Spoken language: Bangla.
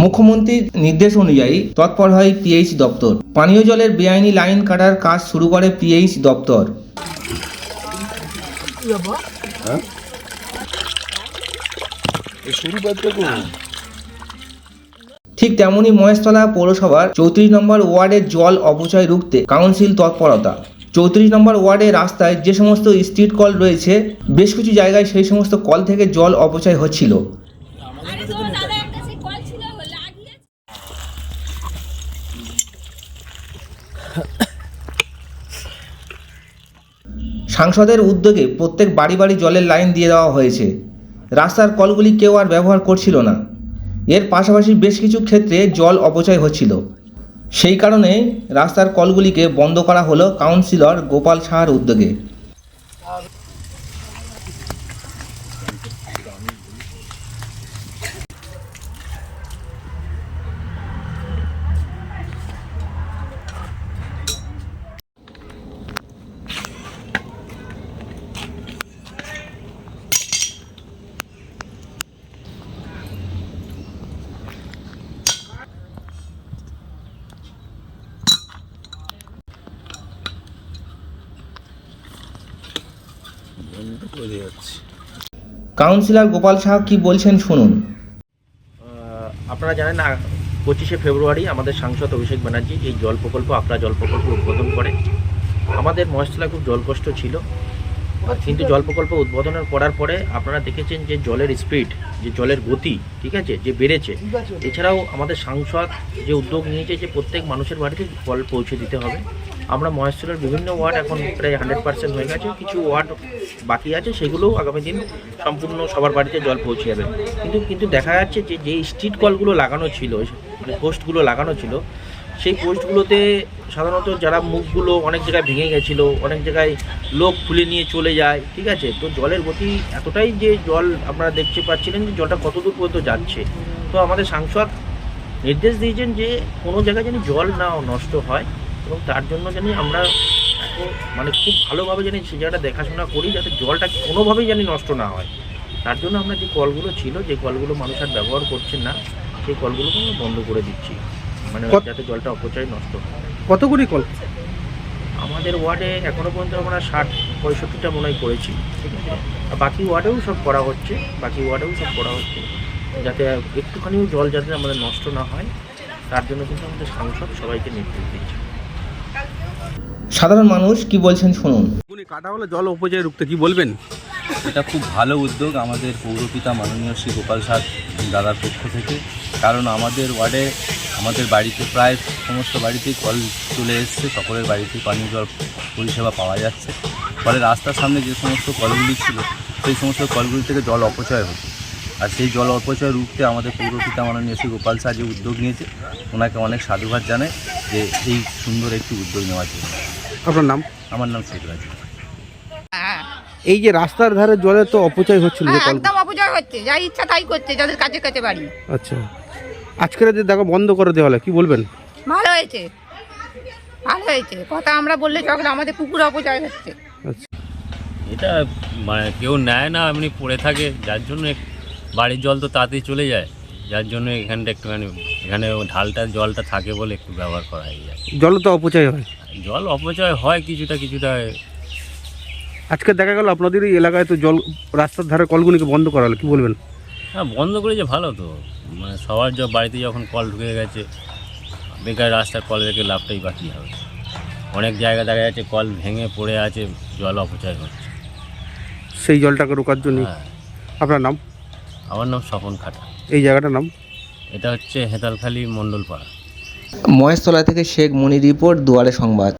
মুখ্যমন্ত্রীর নির্দেশ অনুযায়ী তৎপর হয় পিএইচ দপ্তর। পানীয় জলের বেআইনি লাইন কাটার কাজ শুরু করে পিএইচ দপ্তর। শুরু করতে কোন ঠিক তেমনই মহেশতলা পৌরসভার চৌত্রিশ নম্বর ওয়ার্ডের জল অপচয় রুখতে কাউন্সিল তৎপরতা। চৌত্রিশ নম্বর ওয়ার্ডের রাস্তায় যে সমস্ত স্ট্রিট কল রয়েছে বেশ কিছু জায়গায় সেই সমস্ত কল থেকে জল অপচয় হচ্ছিল আরে তোমার দাদা একটা সেই কল ছিল লাগিয়ে সাংসদের উদ্যোগে প্রত্যেক বাড়ি বাড়ি জলের লাইন দিয়ে দেওয়া হয়েছে। রাস্তার কলগুলি কেউ আর ব্যবহার করছিল না। এর পাশাপাশি বেশ কিছু ক্ষেত্রে জল অপচয় হচ্ছিল। সেই কারণে রাস্তার কলগুলিকে বন্ধ করা হলো কাউন্সিলর গোপাল সাহার উদ্যোগে। কাউন্সিলর গোপাল সাহা কি বলছেন শুনুন। আপনারা জানেন পঁচিশে ফেব্রুয়ারি আমাদের সাংসদ অভিষেক ব্যানার্জি এই জল প্রকল্প আকরা জল প্রকল্প উদ্বোধন করে। আমাদের মহেশতলা খুব জলকষ্ট ছিল কিন্তু জল প্রকল্প উদ্বোধনের করার পরে আপনারা দেখেছেন যে জলের স্পিড যে জলের গতি ঠিক আছে যে বেড়েছে। এছাড়াও আমাদের সাংসদ যে উদ্যোগ নিয়েছে যে প্রত্যেক মানুষের বাড়িতে জল পৌঁছে দিতে হবে। আমরা মহেশতলার বিভিন্ন ওয়ার্ড এখন প্রায় হান্ড্রেড পার্সেন্ট হয়ে গেছে। কিছু ওয়ার্ড বাকি আছে, সেগুলোও আগামী দিন সম্পূর্ণ সবার বাড়িতে জল পৌঁছে যাবে। কিন্তু কিন্তু দেখা যাচ্ছে যে যে স্ট্রিট কলগুলো লাগানো ছিল মানে পোস্টগুলো লাগানো ছিল, সেই পোস্টগুলোতে সাধারণত যারা মুখগুলো অনেক জায়গায় ভেঙে গেছিল, অনেক জায়গায় লোক খুলে নিয়ে চলে যায়, ঠিক আছে? তো জলের গতি এতটাই যে জল আপনারা দেখতে পাচ্ছিলেন যে জলটা কত দূর পর্যন্ত যাচ্ছে। তো আমাদের সাংসদ নির্দেশ দিয়েছেন যে কোনো জায়গায় যেন জল না নষ্ট হয়। এবং তার জন্য জানি আমরা এখন মানে খুব ভালোভাবে জানি সে জায়গাটা দেখাশোনা করি যাতে জলটা কোনোভাবেই জানি নষ্ট না হয়। তার জন্য আমরা যে কলগুলো ছিল যে কলগুলো মানুষ আর ব্যবহার করছেন না সেই কলগুলোকে আমরা বন্ধ করে দিচ্ছি। মানে যাতে জলটা অপচয় নষ্ট হয়। কতগুলি কল? আমাদের ওয়ার্ডে এখনও পর্যন্ত আমরা ষাট পঁয়ষট্টিটা মনে হয় করেছি ঠিক আছে? আর বাকি ওয়ার্ডেও সব করা হচ্ছে বাকি ওয়ার্ডেও সব করা হচ্ছে। যাতে একটুখানিও জল যাতে আমাদের নষ্ট না হয় তার জন্য কিন্তু আমাদের সাংসদ সবাইকে নির্দেশ দিচ্ছে। সাধারণ মানুষ কি বলছেন শুনুন। উনি কাটা হলে জল অপচয় রুখতে কি বলবেন? এটা খুব ভালো উদ্যোগ আমাদের পৌরপিতা মাননীয় শ্রী গোপাল সাদ দাদার পক্ষ থেকে। কারণ আমাদের ওয়ার্ডে আমাদের বাড়িতে প্রায় সমস্ত বাড়িতেই কল চলে এসছে সকলের বাড়িতেই পানীয় জল পরিষেবা পাওয়া যাচ্ছে। ফলে রাস্তার সামনে যে সমস্ত কলগুলি ছিল সেই সমস্ত কলগুলি থেকে জল অপচয় হতো আর সেই জল অপচয় রুখতে আমাদের পৌরপিতা মাননীয় শ্রী গোপাল সাহা যে উদ্যোগ নিয়েছে ওনাকে অনেক সাধুবাদ জানায় যে এই সুন্দর একটি উদ্যোগ নেওয়ার জন্য। আপনার নাম? আমার নাম শেখ রাজু। এই যে রাস্তার ধারে জলের তো অপচয় হচ্ছিল হ্যাঁ, একদম অপচয় হচ্ছে যা ইচ্ছা তাই করছে যাদের কাছে কাছে বাড়ি আচ্ছা। আজকের যে দেখো বন্ধ করে দেওয়া হলো কি বলবেন? ভালো হয়েছে ভালো হয়েছে। কথা আমরা বললে চকলে আমাদের পুকুর অপচয় হচ্ছে। আচ্ছা। এটা মানে কেউ নেয় না এমনি পড়ে থাকে যার জন্য বাড়ির জল তো তাড়াতাড়ি চলে যায় যার জন্য এখানটা একটুখানি এখানে ঢালটা জলটা থাকে বলে একটু ব্যবহার করা হয়ে যায়। জল তো অপচয় হয়। জল অপচয় হয় কিছুটা কিছুটা আজকে দেখা গেল আপনাদের এই এলাকায় তো জল রাস্তার ধারে কলগুলিকে বন্ধ করা হলো কি বলবেন? হ্যাঁ বন্ধ করে যে ভালো তো। মানে সবার যা বাড়িতে যখন কল ঢুকে গেছে বেকার রাস্তার কল রেখে লাভটাই বাকি হবে। অনেক জায়গা দেখা যাচ্ছে কল ভেঙে পড়ে আছে জল অপচয় হচ্ছে। সেই জলটাকে রোকার জন্য হ্যাঁ। আপনার নাম? আমার নাম স্বপন খাটা। এই জায়গাটার নাম? এটা হচ্ছে হেতালখালি মণ্ডলপাড়া। মহেশতলা থেকে শেখ মনি রিপোর্ট দুয়ারে সংবাদ।